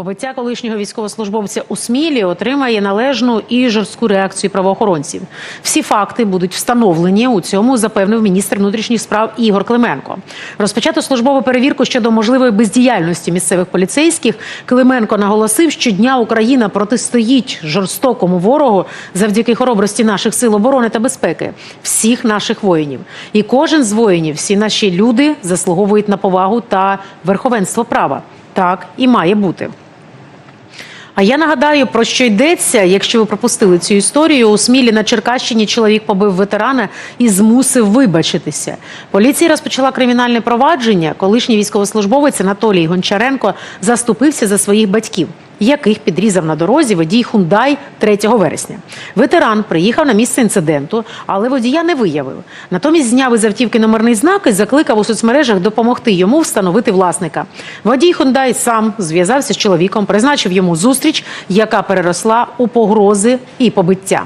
Побиття колишнього військовослужбовця у Смілі отримає належну і жорстку реакцію правоохоронців. Всі факти будуть встановлені. У цьому запевнив міністр внутрішніх справ Ігор Клименко. Розпочато службову перевірку щодо можливої бездіяльності місцевих поліцейських. Клименко наголосив, що дня Україна протистоїть жорстокому ворогу завдяки хоробрості наших сил оборони та безпеки, всіх наших воїнів. І кожен з воїнів, всі наші люди заслуговують на повагу та верховенство права. Так і має бути. А я нагадаю, про що йдеться, якщо ви пропустили цю історію. У Смілі на Черкащині чоловік побив ветерана і змусив вибачитися. Поліція розпочала кримінальне провадження. Колишній військовослужбовець Анатолій Гончаренко заступився за своїх батьків, яких підрізав на дорозі водій Хундай 3 вересня. Ветеран приїхав на місце інциденту, але водія не виявив. Натомість зняв із автівки номерний знак і закликав у соцмережах допомогти йому встановити власника. Водій Хундай сам зв'язався з чоловіком, призначив йому зустріч, яка переросла у погрози і побиття.